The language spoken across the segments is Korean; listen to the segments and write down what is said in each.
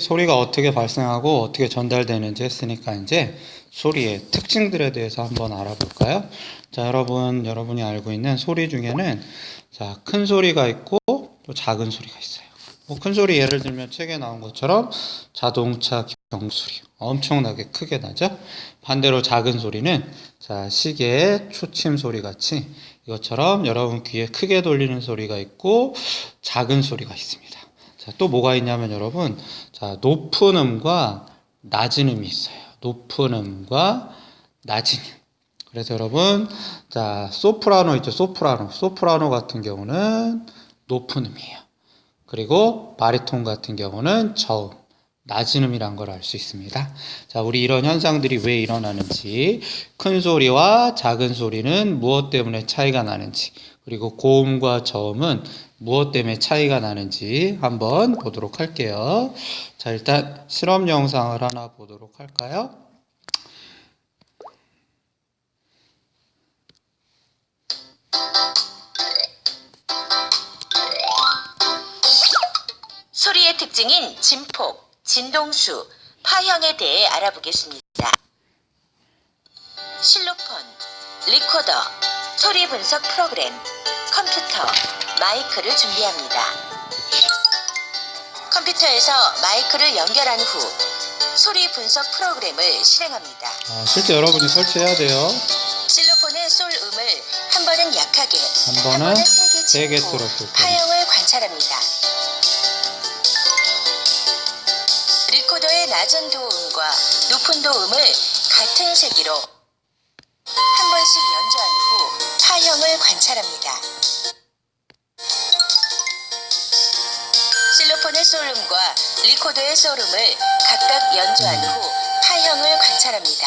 소리가 어떻게 발생하고 어떻게 전달되는지 했으니까 이제 소리의 특징들에 대해서 한번 알아볼까요? 자, 여러분, 여러분이 알고 있는 소리 중에는 자, 큰 소리가 있고 또 작은 소리가 있어요. 뭐 큰 소리 예를 들면 책에 나온 것처럼 자동차 경소리 엄청나게 크게 나죠? 반대로 작은 소리는 자, 시계의 초침 소리 같이 이것처럼 여러분 귀에 크게 돌리는 소리가 있고 작은 소리가 있습니다. 자, 또 뭐가 있냐면 여러분, 자, 높은 음과 낮은 음이 있어요. 높은 음과 낮은 음. 그래서 여러분, 자, 소프라노 있죠? 소프라노. 소프라노 같은 경우는 높은 음이에요. 그리고 바리톤 같은 경우는 저음, 낮은 음이란 걸 알 수 있습니다. 자, 우리 이런 현상들이 왜 일어나는지, 큰 소리와 작은 소리는 무엇 때문에 차이가 나는지, 그리고 고음과 저음은 무엇 때문에 차이가 나는지 한번 보도록 할게요. 자, 일단 실험 영상을 하나 보도록 할까요? 소리의 특징인 진폭, 진동수, 파형에 대해 알아보겠습니다. 소리 분석 프로그램, 컴퓨터, 마이크를 준비합니다. 컴퓨터에서 마이크를 연결한 후 소리 분석 프로그램을 실행합니다. 아, 실제 여러분이 설치해야 돼요. 실로폰의 솔 음을 한 번은 약하게, 한 번은 세게 세게 치고 들었을 때. 파형을 관찰합니다. 리코더의 낮은 도음과 높은 도음을 같은 세기로 리코더의 솔음을 각각 연주한 후 파형을 관찰합니다.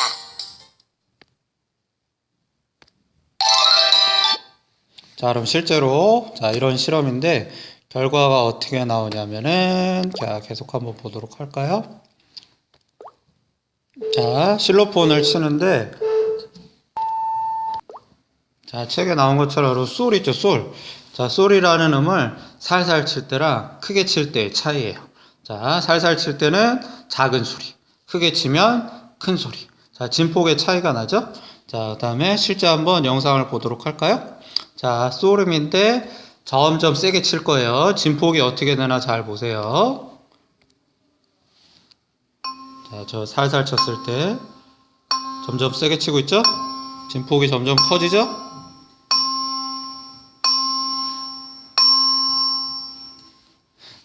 자, 그럼 실제로 자, 이런 실험인데 결과가 어떻게 나오냐면은 자, 계속 한번 보도록 할까요? 자, 실로폰을 치는데 자, 책에 나온 것처럼 솔 있죠, 솔. 자, 솔이라는 음을 살살 칠 때랑 크게 칠 때의 차이예요. 자, 살살 칠 때는 작은 소리, 크게 치면 큰 소리. 자, 진폭의 차이가 나죠? 자, 그 다음에 실제 한번 영상을 보도록 할까요? 자, 소름인데 점점 세게 칠 거예요. 진폭이 어떻게 되나 잘 보세요. 자, 저 살살 쳤을 때 점점 세게 치고 있죠? 진폭이 점점 커지죠?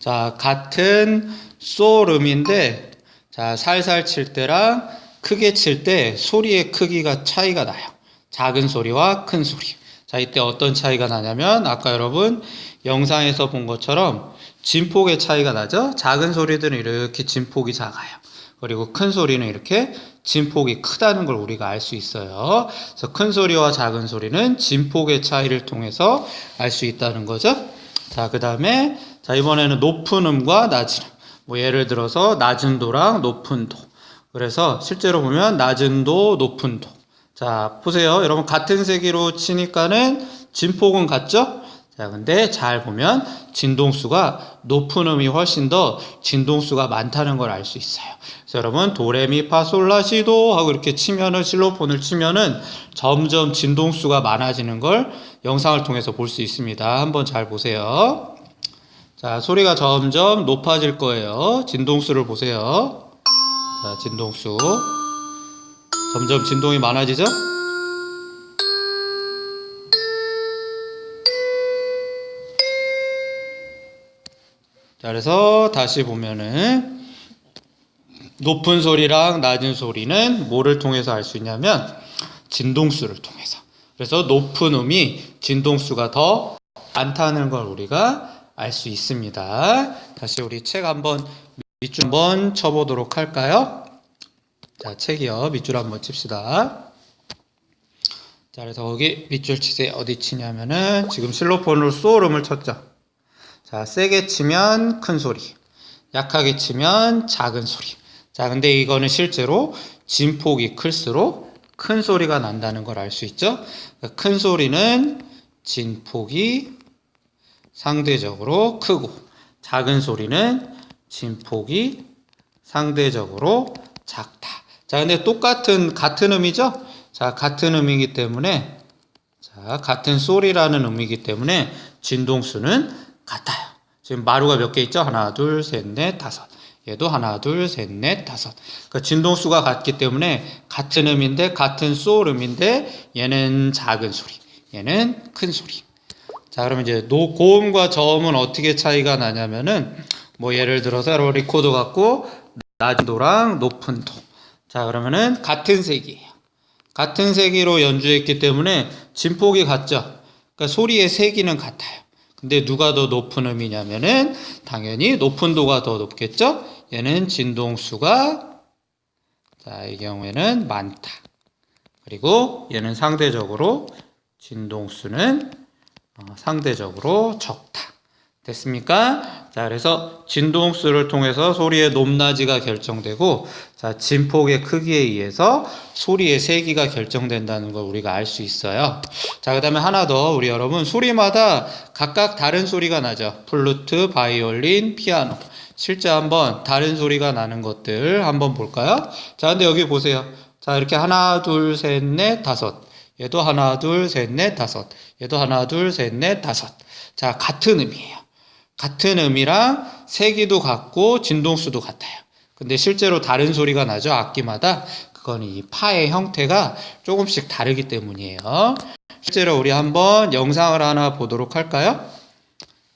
자, 같은 소름인데 자, 살살 칠 때랑 크게 칠 때 소리의 크기가 차이가 나요. 작은 소리와 큰 소리. 자, 이때 어떤 차이가 나냐면 아까 여러분 영상에서 본 것처럼 진폭의 차이가 나죠? 작은 소리들은 이렇게 진폭이 작아요. 그리고 큰 소리는 이렇게 진폭이 크다는 걸 우리가 알 수 있어요. 그래서 큰 소리와 작은 소리는 진폭의 차이를 통해서 알 수 있다는 거죠. 자, 그 다음에 자, 이번에는 높은 음과 낮은 음. 뭐 예를 들어서 낮은 도랑 높은 도. 그래서 실제로 보면 낮은 도, 높은 도. 자, 보세요. 여러분 같은 세기로 치니까는 진폭은 같죠? 자, 근데 잘 보면 진동수가 높은 음이 훨씬 더 진동수가 많다는 걸 알 수 있어요. 그래서 여러분 도레미파솔라시도 하고 이렇게 치면은 실로폰을 치면은 점점 진동수가 많아지는 걸 영상을 통해서 볼 수 있습니다. 한번 잘 보세요. 자, 소리가 점점 높아질 거예요. 진동수를 보세요. 자, 진동수. 점점 진동이 많아지죠? 자, 그래서 다시 보면은 높은 소리랑 낮은 소리는 뭐를 통해서 알 수 있냐면 진동수를 통해서. 그래서 높은 음이 진동수가 더 많다는 걸 우리가 알 수 있습니다. 다시 우리 책 한번 밑줄 한번 쳐보도록 할까요? 자, 책이요. 밑줄 한번 칩시다. 자, 그래서 거기 밑줄 치세요. 어디 치냐면은 지금 실로폰으로 소음을 쳤죠. 자, 세게 치면 큰 소리, 약하게 치면 작은 소리. 자, 근데 이거는 실제로 진폭이 클수록 큰 소리가 난다는 걸 알 수 있죠. 그러니까 큰 소리는 진폭이 상대적으로 크고, 작은 소리는 진폭이 상대적으로 작다. 자, 근데 똑같은 같은 의미죠? 자, 같은 의미이기 때문에 자, 같은 소리라는 의미이기 때문에 진동수는 같아요. 지금 마루가 몇 개 있죠? 하나, 둘, 셋, 넷, 다섯. 얘도 하나, 둘, 셋, 넷, 다섯. 그러니까 진동수가 같기 때문에 같은 음인데 같은 소울 음인데 얘는 작은 소리, 얘는 큰 소리. 자, 그러면 이제 노, 고음과 저음은 어떻게 차이가 나냐면은 뭐 예를 들어서 리코더 갖고 낮은 도랑 높은 도. 자, 그러면은 같은 색이에요. 같은 세기로 연주했기 때문에 진폭이 같죠. 그러니까 소리의 세기는 같아요. 근데 누가 더 높은 음이냐면은 당연히 높은 도가 더 높겠죠. 얘는 진동수가 자, 이 경우에는 많다. 그리고 얘는 상대적으로 진동수는 어, 상대적으로 적다. 됐습니까? 자, 그래서 진동수를 통해서 소리의 높낮이가 결정되고, 자, 진폭의 크기에 의해서 소리의 세기가 결정된다는 걸 우리가 알 수 있어요. 자, 그 다음에 하나 더, 우리 여러분, 소리마다 각각 다른 소리가 나죠. 플루트, 바이올린, 피아노. 실제 한번 다른 소리가 나는 것들 한번 볼까요? 자, 근데 여기 보세요. 자, 이렇게 하나, 둘, 셋, 넷, 다섯. 얘도 하나, 둘, 셋, 넷, 다섯. 얘도 하나, 둘, 셋, 넷, 다섯. 자, 같은 의미예요. 같은 의미랑 세기도 같고 진동수도 같아요. 근데 실제로 다른 소리가 나죠. 악기마다. 그거는 이 파의 형태가 조금씩 다르기 때문이에요. 실제로 우리 한번 영상을 하나 보도록 할까요?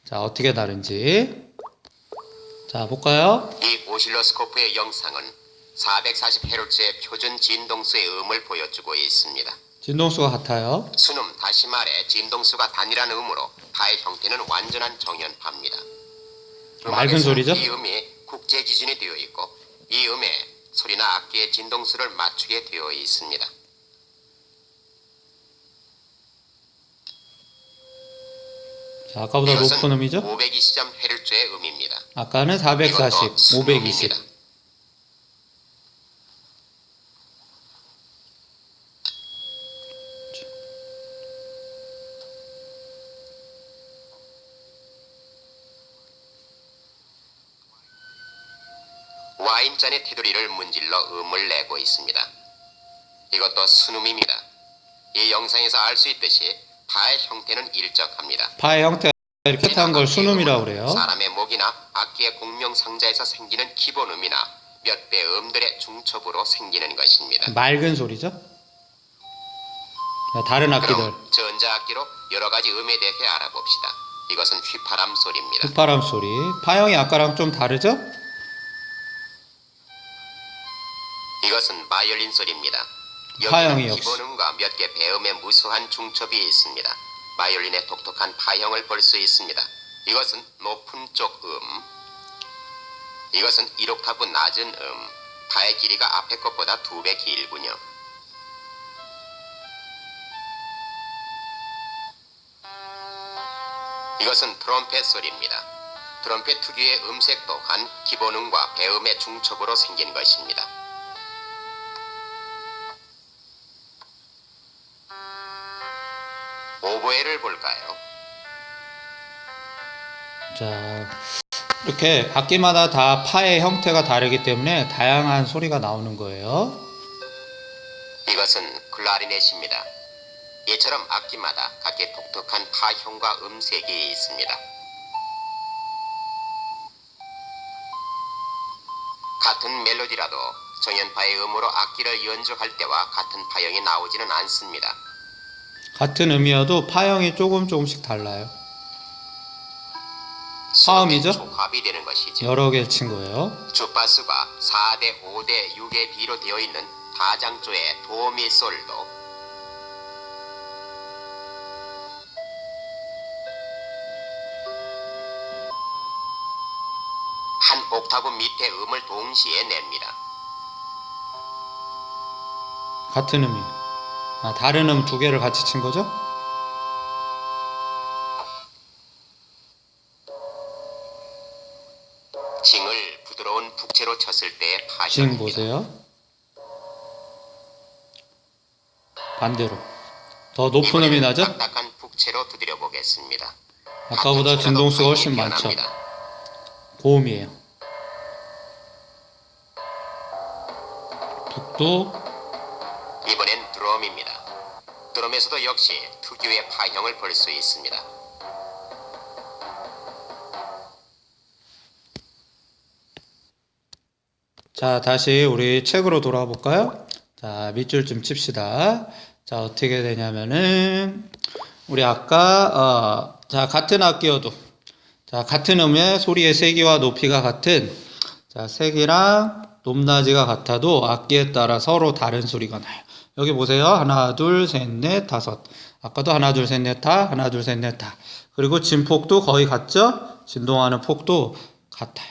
자, 어떻게 다른지. 자, 볼까요? 이 오실로스코프의 영상은 440Hz의 표준 진동수의 음을 보여주고 있습니다. 진동수가 같아요. 순음 다시 말해 진동수가 단일한 음으로 파의 형태는 완전한 정연파입니다. 맑은 음악에서 소리죠? 이 음이 국제 기준이 되어 있고 이 음에 소리나 악기의 진동수를 맞추게 되어 있습니다. 자, 아까보다 높은 음이죠? 520.Hz의 음입니다. 아까는 440, 이것도 520. 순음입니다. 와인잔의 테두리를 문질러 음을 내고 있습니다. 이것도 순음입니다. 이 영상에서 알 수 있듯이 파의 형태는 일정합니다. 파의 형태가 이렇게 탄걸 순음이라고 그래요. 사람의 목이나 악기의 공명 상자에서 생기는 기본 음이나 몇 배 음들의 중첩으로 생기는 것입니다. 맑은 소리죠? 자, 다른 악기들. 전자악기로 여러 가지 음에 대해 알아봅시다. 이것은 휘파람 소리입니다. 휘파람 소리. 파형이 아까랑 좀 다르죠? 이것은 바이올린 소리입니다. 여기는. 기본음과 몇 개 배음의 무수한 중첩이 있습니다. 바이올린의 독특한 파형을 볼 수 있습니다. 이것은 높은 쪽 음, 이것은 1옥타브 낮은 음, 파의 길이가 앞의 것보다 두 배 길군요. 이것은 트럼펫 소리입니다. 트럼펫 특유의 음색 또한 기본음과 배음의 중첩으로 생긴 것입니다. 오보에를 볼까요? 자, 이렇게 악기마다 다 파의 형태가 다르기 때문에 다양한 소리가 나오는 거예요. 이것은 클라리넷입니다. 이처럼 악기마다 각기 독특한 파형과 음색이 있습니다. 같은 멜로디라도 정연파의 음으로 악기를 연주할 때와 같은 파형이 나오지는 않습니다. 같은 음이어도 파형이 조금 조금씩 달라요. 화음이죠? 조합이 되는 것이죠. 여러 개 친 거예요. 주파수가 4대 5대 6의 비로 되어 있는 다장조의 도미솔도 한 옥타브 밑의 음을 동시에 냅니다. 같은 음이. 아, 다른 음 두 개를 같이 친 거죠? 징을 부드러운 북채로 쳤을 때 파신 보세요. 반대로 더 높은 음이 나죠? 딱딱한 북채로 두드려 보겠습니다. 아까보다 진동수가 훨씬 많죠. 고음이에요. 북도 이번엔 드럼입니다. 드럼에서도 역시 특유의 파형을 볼 수 있습니다. 자, 다시 우리 책으로 돌아와 볼까요? 자, 밑줄 좀 칩시다. 자, 어떻게 되냐면은, 우리 아까, 어, 자, 같은 악기여도, 자, 같은 음의 소리의 세기와 높이가 같은, 자, 세기랑 높낮이가 같아도 악기에 따라 서로 다른 소리가 나요. 여기 보세요. 하나, 둘, 셋, 넷, 다섯. 아까도 하나, 둘, 셋, 넷, 다, 하나, 둘, 셋, 넷, 다. 그리고 진폭도 거의 같죠? 진동하는 폭도 같아요.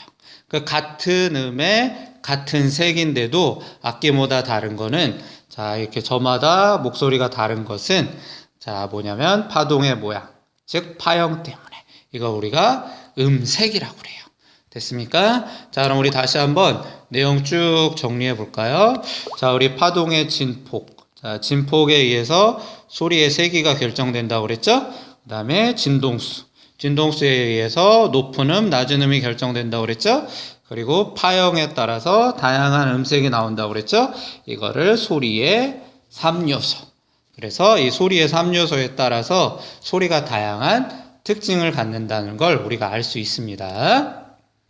그 같은 음의 같은 색인데도 악기마다 다른 거는 자 이렇게 저마다 목소리가 다른 것은 자 뭐냐면 파동의 모양 즉 파형 때문에 이거 우리가 음색이라고 그래요 됐습니까? 자 그럼 우리 다시 한번 내용 쭉 정리해 볼까요? 자 우리 파동의 진폭 자 진폭에 의해서 소리의 세기가 결정된다고 그랬죠? 그 다음에 진동수 진동수에 의해서 높은 음, 낮은 음이 결정된다고 그랬죠? 그리고 파형에 따라서 다양한 음색이 나온다고 그랬죠? 이거를 소리의 3요소. 그래서 이 소리의 3요소에 따라서 소리가 다양한 특징을 갖는다는 걸 우리가 알 수 있습니다.